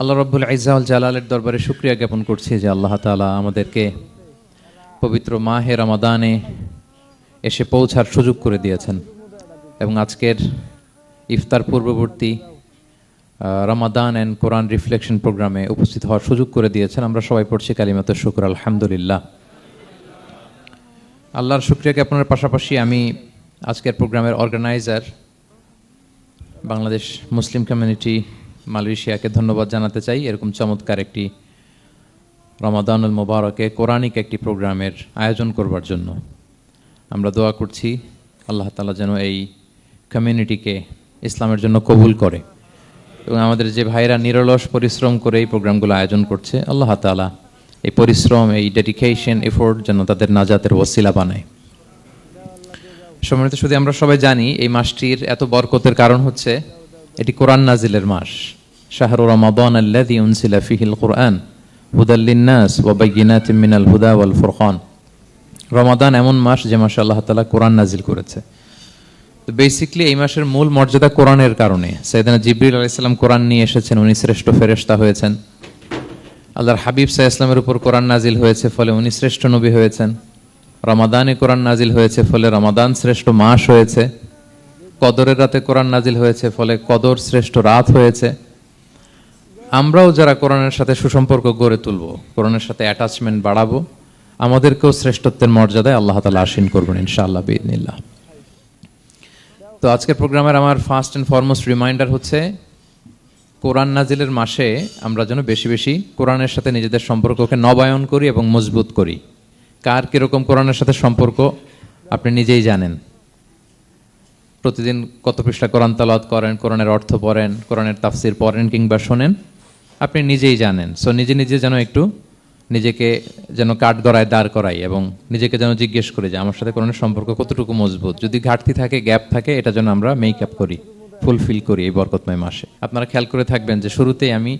আল্লাহ রব্বুল আইজাউল জালালের দরবারে শুক্রিয়া জ্ঞাপন করছি যে আল্লাহ তাআলা আমাদেরকে পবিত্র মাহে রমাদানে এসে পৌঁছার সুযোগ করে দিয়েছেন এবং আজকের ইফতার পূর্ববর্তী রমাদান অ্যান্ড কোরআন রিফ্লেকশন প্রোগ্রামে উপস্থিত হওয়ার সুযোগ করে দিয়েছেন। আমরা সবাই পড়ছি কালিমাত শুক্র, আলহামদুলিল্লাহ। আল্লাহর শুক্রিয়া জ্ঞাপনের পাশাপাশি আমি আজকের প্রোগ্রামের অর্গানাইজার বাংলাদেশ মুসলিম কমিউনিটি মালয়েশিয়াকে ধন্যবাদ জানাতে চাই। এরকম চমৎকার একটি রমাদানুল মোবারকে কোরআনিক একটি প্রোগ্রামের আয়োজন করবার জন্য। আমরা দোয়া করছি, আল্লাহ তালা যেন এই কমিউনিটিকে ইসলামের জন্য কবুল করে। এবং আমাদের যে ভাইরা নিরলস পরিশ্রম করে এই প্রোগ্রামগুলো আয়োজন করছে, আল্লাহ তালা এই পরিশ্রম, এই ডেডিকেশন এফোর্ট যেন তাদের নাজাতের ওসিলা বানায়। সম্মানিত শুধু আমরা সবাই জানি, এই মাসটির এত বরকতের কারণ হচ্ছে, এটি কোরআন নাজিলের মাস। শাহরু রমাদান আল্লাযী উনসিলা ফিহিল কোরআন হুদাল লিন্নাস ওয়া বাইয়িনাতিন মিনাল হুদা ওয়াল ফুরকান। রমাদান এমন মাস যে মাসে আল্লাহ তাআলা কোরআন নাজিল করেছে। তো বেসিক্যালি এই মাসের মূল মর্যাদা কোরআনের কারণে। সৈয়দনা জিবরিল আলাইহিস সালাম কোরআন নিয়ে এসেছেন, উনি শ্রেষ্ঠ ফেরেশতা হয়েছেন। আল্লাহর হাবিব সাহা ইসলামের উপর কোরআন নাজিল হয়েছে, ফলে উনি শ্রেষ্ঠ নবী হয়েছেন। রমাদানে কোরআন নাজিল হয়েছে, ফলে রমাদান শ্রেষ্ঠ মাস হয়েছে। কদরের রাতে কোরআন নাজিল হয়েছে, ফলে কদর শ্রেষ্ঠ রাত হয়েছে। আমরাও যারা কোরআনের সাথে সুসম্পর্ক গড়ে তুলব, কোরআনের সাথে অ্যাটাচমেন্ট বাড়াবো, আমাদেরকেও শ্রেষ্ঠত্বের মর্যাদায় আল্লাহ তালা আসীন করবেন ইনশাআল্লাহ বিদিনিল্লাহ তো আজকের প্রোগ্রামের আমার ফার্স্ট অ্যান্ড ফরমোস্ট রিমাইন্ডার হচ্ছে, কোরআন নাজিলের মাসে আমরা যেন বেশি বেশি কোরআনের সাথে নিজেদের সম্পর্ককে নবায়ন করি এবং মজবুত করি। কার কীরকম কোরআনের সাথে সম্পর্ক, আপনি নিজেই জানেন। প্রতিদিন কত পৃষ্ঠা কোরআন তালাওয়াত করেন, কোরআনের অর্থ পড়েন, কোরআনের তাফসির পড়েন কিংবা শোনেন। আপনি নিজেই জানেন। সো নিজে নিজে যেন একটু নিজেকে যেন কাঠ গড়ায় দাঁড় করাই এবং নিজেকে যেন জিজ্ঞেস করি যে, আমার সাথে কোরআনের সম্পর্ক কতটুকু মজবুত? যদি ঘাটতি থাকে, গ্যাপ থাকে, এটা যেন আমরা মেক আপ করি ফুলফিল করি এই বরকতময় মাসে। আপনারা খেয়াল করে থাকবেন যে, শুরুতেই আমি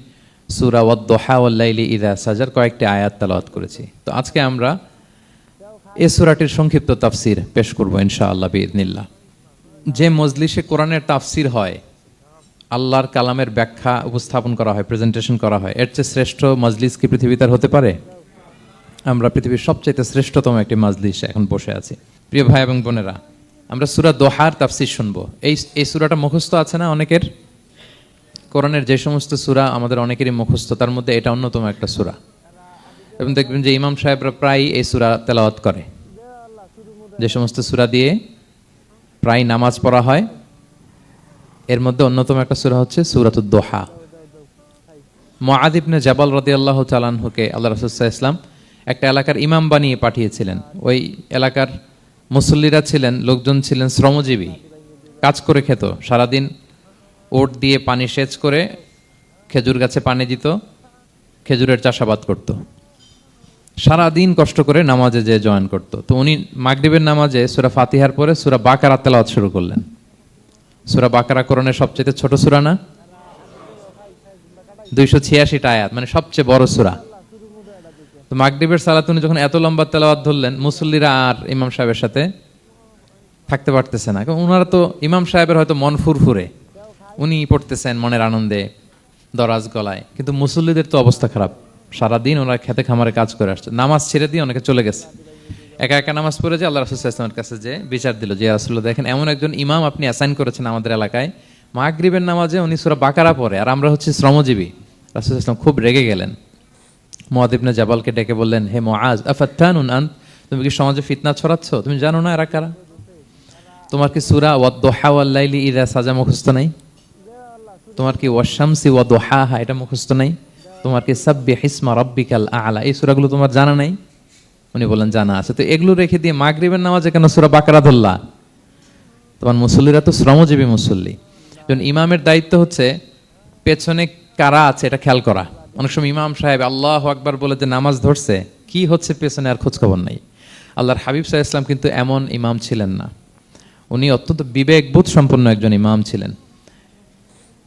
সুরা ওয়াদ্দোহা ওয়াল্লাইলি ইদা সাজার কয়েকটি আয়াত তালাওয়াত করেছি। তো আজকে আমরা এ সুরাটির সংক্ষিপ্ত তাফসির পেশ করব ইনশাআল্লাহ বিদিনিল্লাহ যে মজলিসে কোরআনের তাফসির হয় আল্লাহর কালামের ব্যাখ্যা উপস্থাপন করা হয় প্রেজেন্টেশন করা হয়। এর চেয়ে শ্রেষ্ঠ মজলিস কি পৃথিবীতে হতে পারে? আমরা পৃথিবীর সবচাইতে শ্রেষ্ঠতম একটি মজলিস এখন বসে আছি। প্রিয় ভাই এবং বোনেরা, আমরা সুরা দোহার তাফসির শুনব। এই এই সুরাটা মুখস্থ আছে না অনেকের? কোরআনের যে সমস্ত সুরা আমাদের অনেকেরই মুখস্থ, তার মধ্যে এটা অন্যতম একটা সুরা। এবং দেখবেন যে ইমাম সাহেবরা প্রায় এই সুরা তেলাওয়াত করে। যে সমস্ত সুরা দিয়ে প্রায় নামাজ পড়া হয় এর মধ্যে অন্যতম একটা সুরা হচ্ছে সুরাতুদ দোহা। মুআদ ইবনে জাবাল রাদিয়াল্লাহু তাআলাহুকে আল্লাহ রাসূল ইসলাম একটা এলাকার ইমাম বানিয়ে পাঠিয়েছিলেন। ওই এলাকার মুসল্লিরা ছিলেন, লোকজন ছিলেন শ্রমজীবী। কাজ করে খেত, সারাদিন ওট দিয়ে পানি সেচ করে খেজুর গাছে পানি দিত, খেজুরের চাষাবাদ করত। সারাদিন কষ্ট করে নামাজে যে জয়েন করত। তো উনি মাগরিবের নামাজে সুরা ফাতিহার পরে সুরা বাকারা তেলাওয়াত শুরু করলেন। সুরা বাকারা করণের সবচেয়ে ছোট সুরা না? দুইশো ছিয়াশিটা আয়াত মানে সবচেয়ে বড় সুরা। তো মাগরিবের সালাত উনি যখন এত লম্বা তেলাওয়াত ধরলেন, মুসল্লিরা আর ইমাম সাহেবের সাথে থাকতে পারতেছে না। ওনারা তো ইমাম সাহেবের হয়তো মন ফুরফুরে। উনি পড়তেছেন মনের আনন্দে, দরাজ গলায়। কিন্তু মুসল্লিদের তো অবস্থা খারাপ। সারাদিন ওনারা খেতে খামারে কাজ করে আসছে। নামাজ ছেড়ে দিয়ে অনেকে চলে গেছে। একা একা নামাজ পড়ে যে আল্লাহ রাসুল ইসলামের কাছে যে বিচার দিল যে রাসুল্লাহ দেখেন, এমন একজন ইমাম আপনি অ্যাসাইন করেছেন আমাদের এলাকায়। মাগরিবের নামাজে উনি সুরা বাকারা পড়ে, আর আমরা হচ্ছে শ্রমজীবী। রাসুল ইসলাম খুব রেগে গেলেন। মহাদিবনে জাবালকে ডেকে বললেন, হে মোয়াজ আফাত্তানুন আন তুমি কি সমাজে ফিতনা ছড়াচ্ছ? তুমি জানো না এরা কারা? তোমার কি সুরা ওয়াদ্দোহা ওয়াল্লাইলি ইদা সাজা মুখস্থ নাই? তোমার কি ওয়াশামসি ওয়াদোহাহা এটা মুখস্থ নাই? তোমার কি সাব্বি হিসমা রব্বিকাল আলা? এই সুরাগুলো তোমার জানা নাই? উনি বললেন জানা আছে। তো এগুলো রেখে দিয়ে মাগরিবের নামাজে কেন সুরা বাকারা ধরলা? তোমার মুসল্লিরা তো শ্রমজীবী মুসল্লি। যেমন ইমামের দায়িত্ব হচ্ছে পেছনে কারা আছে এটা খেয়াল করা। অনেক সময় ইমাম সাহেব আল্লাহ আকবার বলে যে নামাজ ধরছে, কি হচ্ছে পেছনে আর খোঁজ খবর নাই। আল্লাহর হাবিব সাহা ইসলাম কিন্তু এমন ইমাম ছিলেন না। উনি অত্যন্ত বিবেকবোধ সম্পন্ন একজন ইমাম ছিলেন।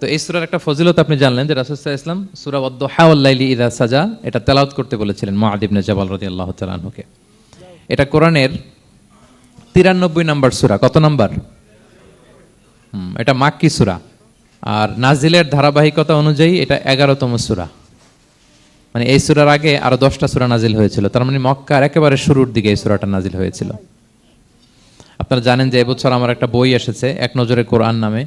তো এই সুরার একটা ফজিলত আপনি জানলেন যে রাসুসাহ ইসলাম সুরা ওদ্দোহাউল্লাইলি ইদা সাজা, এটা তেলাওত করতে বলেছিলেন মহাদিবনে জবাল রদি আল্লাহ তালাহুকে এটা কোরআনের তিরানব্বই নাম্বার সুরা। কত নম্বর? এটা মাক্কি সুরা। আর নাজিলের ধারাবাহিকতা অনুযায়ী এটা এগারোতম সুরা। মানে এই সুরার আগে আরও দশটা সুরা নাজিল হয়েছিল। তার মানে মক্কার একেবারে শুরুর দিকে এই সুরাটা নাজিল হয়েছিল। আপনারা জানেন যে এবছর আমার একটা বই এসেছে, এক নজরে কোরআন নামে।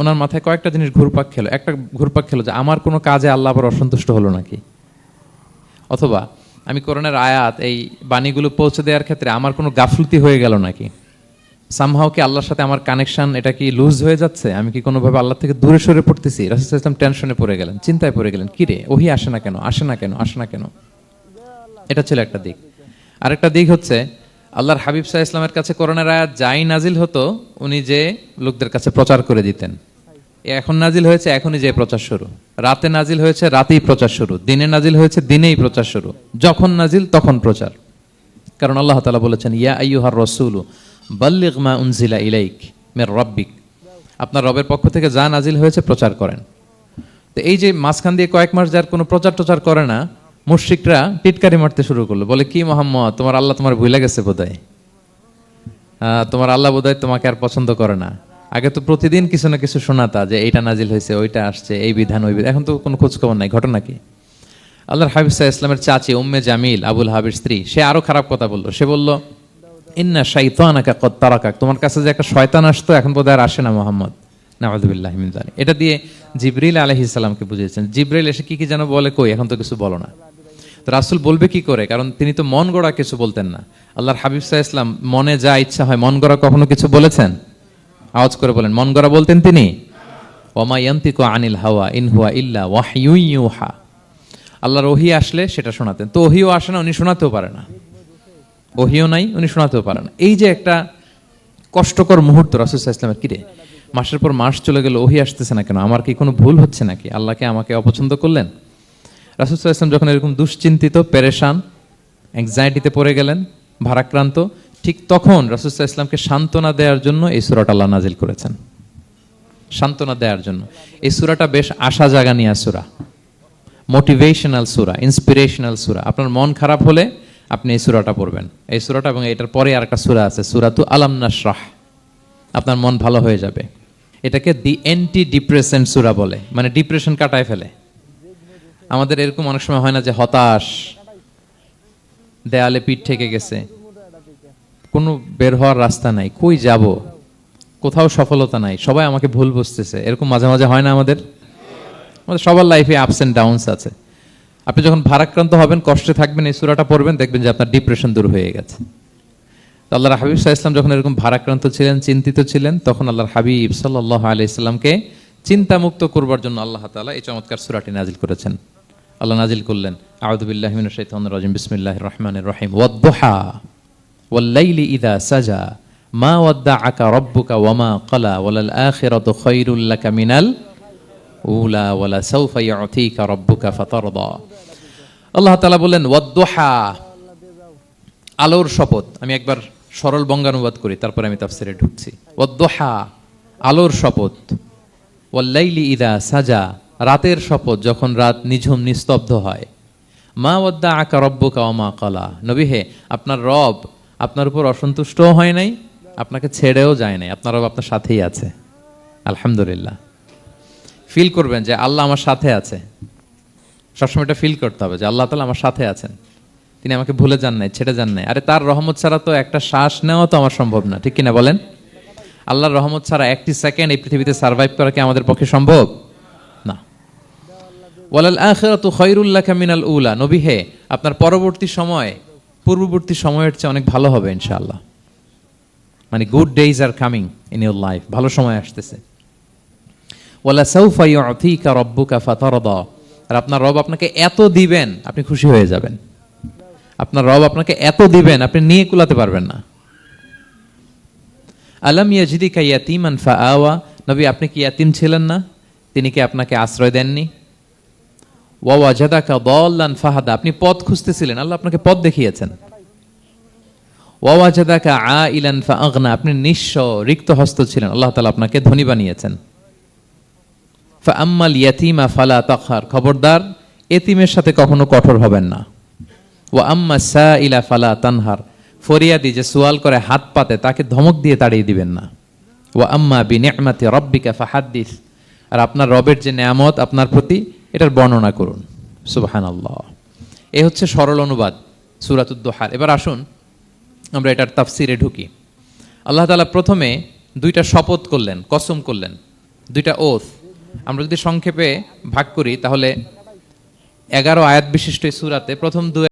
ওনার মাথায় কয়েকটা জিনিস ঘুরপাক খেলো। একটা ঘুরপাক খেলো যে, আমার কোনো কাজে আল্লাহ আবার অসন্তুষ্ট হলো নাকি? অথবা, আমি কোরআনের আয়াত, এই বাণীগুলো পৌঁছে দেওয়ার ক্ষেত্রে আমার কোনো গাফলতি হয়ে গেল নাকি? সামহাও কি আল্লাহর সাথে আমার কানেকশন এটা কি লুজ হয়ে যাচ্ছে? আমি কি কোনোভাবে আল্লাহ থেকে দূরে সরে পড়তেছি? রাসুল ইসলাম টেনশনে পড়ে গেলেন, চিন্তায় পড়ে গেলেন কিরে ওহি আসে না কেন? আসে না কেন? আসে না কেন? এটা ছিল একটা দিক। আরেকটা দিক হচ্ছে, আল্লাহর হাবিব সাহা ইসলামের কাছে করোনার আয়াত যাই নাজিল হতো, উনি যে লোকদের কাছে প্রচার করে দিতেন। এখন নাজিল হয়েছে, এখনই যে প্রচার শুরু। রাতে নাজিল হয়েছে, রাতেই প্রচার শুরু। দিনে নাজিল হয়েছে, দিনেই প্রচার শুরু। যখন নাজিল, তখন প্রচার। কারণ আল্লাহ তালা বলেছেন, ইয়া আইয়ুহার রসুলু, বাল্লিগ মা উনজিলা ইলাইক মের রব্বিক। আপনার রবের পক্ষ থেকে যা নাজিল হয়েছে, প্রচার করেন। তো এই যে মাঝখান দিয়ে কয়েক মাস যার কোনো প্রচার টচার করে না, মুশ্রিকরা টিটকারি মারতে শুরু করল। বলে, কি মোহাম্মদ, তোমার আল্লাহ তোমার ভুলে গেছে বোধহয়? তোমার আল্লাহ বোধহয় তোমাকে আর পছন্দ করে না। আগে তো প্রতিদিন কিছু না কিছু শোনাতা যে এইটা নাজিল হয়েছে, ওইটা আসছে, এই বিধান, ওই বিধান। এখন তো কোনো খোঁজখবর নাই, ঘটনা কি? আল্লাহর হাবিব সাহা ইসলামের চাচি উম্মে জামিল, আবুল হাবির স্ত্রী, সে আরও খারাপ কথা বলল। সে বলল, ইন্না শাইতানাকা কদ তারাকাক। তোমার কাছে যে একটা শয়তান আসতো, এখন বোধহয় আর আসে না মোহাম্মদ। নাওয়াজুবিল্লাহ মিন জানি এটা দিয়ে জিবরিল আলহি ইসলামকে বুঝিয়েছেন। জিবরিল এসে কি কি যেন বলে, কই, এখন তো কিছু বলো না। তো রাসুল বলবে কি করে? কারণ তিনি তো মন গড়া কিছু বলতেন না। আল্লাহর হাবিব সাহা ইসলাম মনে যা ইচ্ছা হয়, মন গড়া কখনো কিছু বলেছেন? আওয়াজ করে বলেন, মন গড়া বলতেন তিনি, ওমা ইয়ান্তিকু আনিল হাওয়া, ইন হুয়া ইল্লা ওয়াহিউহা আল্লাহর ওহি আসলে সেটা শোনাতেন। তো ওহিও আসে না, উনি শোনাতেও পারে না। ওহিও নাই, উনি শোনাতেও পারে না। এই যে একটা কষ্টকর মুহূর্ত রাসুসাহ ইসলামের কিরে, মাসের পর মাস চলে গেল, ওহি আসতেছে না কেন? আমার কি কোনো ভুল হচ্ছে নাকি? আল্লাহকে আমাকে অপছন্দ করলেন? রাসুসাহ ইসলাম যখন এরকম দুশ্চিন্তিত, পেরেশান অ্যাংজাইটিতে পড়ে গেলেন, ভারাক্রান্ত ঠিক তখন রাসুসাহ ইসলামকে সান্ত্বনা দেওয়ার জন্য এই সুরাট আল্লাহ নাজিল করেছেন। সান্ত্বনা দেওয়ার জন্য। এই সুরাটা বেশ আশা জাগা নিয়ে সুরা। মোটিভেশনাল সুরা ইন্সপিরেশনাল সুরা। আপনার মন খারাপ হলে আপনি এই সুরাটা পড়বেন। এই সুরাটা এবং এটার পরে আর একটা সুরা আছে, সুরাতু আলাম নাসরাহ আপনার মন ভালো হয়ে যাবে। এটাকে দি অ্যান্টি ডিপ্রেশন সুরা বলে। মানে ডিপ্রেশন কাটায় ফেলে। আমাদের এরকম অনেক সময় হয় না যে হতাশ, দেয়ালে পিঠ থেকে গেছে। কোনো বের হওয়ার রাস্তা নাই। কই যাব? কোথাও সফলতা নাই। সবাই আমাকে ভুল বুঝতেছে। এরকম মাঝে মাঝে হয় না আমাদের? আমাদের সবার লাইফে আপস এন্ড ডাউনস আছে। আপনি যখন ভারাক্রান্ত হবেন, কষ্টে থাকবেন, এই সুরাটা পড়বেন, দেখবেন যে আপনার ডিপ্রেশন দূর হয়ে গেছে। আল্লাহর হাবিব সাহা ইসলাম যখন এরকম ভারাক্রান্ত ছিলেন, চিন্তিত ছিলেন, তখন আল্লাহর হাবিব সাল্লাহ আলি ইসলামকে চিন্তামুক্ত করবার জন্য আল্লাহ তালা এই চমৎকার সুরাটি নাজিল করেছেন। আল্লাহ নাজিল করলেন। আউদুবিল্লাহ মিনাশ শাইতানির রাজিম। বিসমিল্লাহির রহমানির রহিম। ওয়াদ্দুহা। ওয়াল্লাইলি ইদা সাজা মা ওয়াদ্দাআকা রাব্বুকা ওয়ামা ক্বালা ওয়ালাল আখিরাতু খায়রুল লাকা মিনাল উলা ওয়ালা সাউফা ইউতিকা রাব্বুকা ফাতারদা আল্লাহ তাআলা বলেন ওয়াদ্দুহা আলোর শপথ। আমি একবার সরল বঙ্গানুবাদ করি, তারপরে আমি তাফসিরে ঢুকছি। ওয়াদ্দুহা আলোর শপথ। ওয়াল্লাইলি ইদা সাজা রাতের শপথ যখন রাত নিঝুম নিস্তব্ধ হয়। মা ওয়াদ্দা আকা রব্বুকা ওমা কলা। নবী হে, আপনার রব আপনার উপর অসন্তুষ্টও হয় নাই, আপনাকে ছেড়েও যায় নাই, আপনার রব আপনার সাথেই আছে। আলহামদুলিল্লাহ। ফিল করবেন যে আল্লাহ আমার সাথে আছে। সবসময় এটা ফিল করতে হবে যে আল্লাহ তালা আমার সাথে আছেন। তিনি আমাকে ভুলে যান নাই, ছেড়ে যান নাই। আরে তার রহমত ছাড়া তো একটা শ্বাস নেওয়া তো আমার সম্ভব না, ঠিক কিনা বলেন? আল্লাহর রহমত ছাড়া একটি সেকেন্ড এই পৃথিবীতে সার্ভাইভ করা কি আমাদের পক্ষে সম্ভব? না। ওয়ালাল আখিরাতু খায়রুল্লাহ মিনাল উলা। নবী হে, আপনার পরবর্তী সময় পূর্ববর্তী সময়ের চেয়ে অনেক ভালো হবে, ইনশাআল্লাহ। মানে good days are coming in your life ভালো সময় আসতেছে। ওয়ালা সাউফা ইউতিকা রব্বুকা ফাতারদা। আর আপনার রব আপনাকে এত দিবেন, আপনি খুশি হয়ে যাবেন। আপনার রব আপনাকে এত দিবেন, আপনি নিয়ে কুলাতে পারবেন না। আলম ইয়াজিদিকা ইয়াতিমান ফাআওয়া। নবী, আপনি কি ইয়াতিম ছিলেন না? তিনি কি আপনাকে আশ্রয় দেননি? ওয়া ওয়াজাদাকা দাল্লান ফাহাদা। আপনি পথ খুঁজতেছিলেন, আল্লাহ আপনাকে পথ দেখিয়েছেন। ওয়া ওয়াজাদাকা আইলান ফাআগনা। আপনি নিঃস্ব, রিক্ত হস্ত ছিলেন। আল্লাহ তাআলা আপনাকে ধনী বানিয়েছেন। ফাআম্মাল ইয়াতিমা ফালা তাকহার খবরদার, এতিমের সাথে কখনো কঠোর হবেন না। ওয়া আম্মা সাইলা ফালা তানহার। ফরিয়াদি যে সোয়াল করে হাত পাতে, তাকে ধমক দিয়ে তাড়িয়ে দিবেন না। ওয়া আম্মা বি নি'মাতি রাব্বিকা ফাহাদ্দিস। আর আপনার রবের যে নেয়ামত আপনার প্রতি, এটার বর্ণনা করুন। সুবহানাল্লাহ। এ হচ্ছে সরল অনুবাদ সূরাতুদ-দোহার এবার আসুন, আমরা এটার তাফসিরে ঢুকি। আল্লাহ তাআলা প্রথমে দুইটা শপথ করলেন, কসম করলেন। দুইটা ওথ আমরা যদি সংক্ষেপে ভাগ করি, তাহলে এগারো আয়াত বিশিষ্ট এই সূরাতে প্রথম দু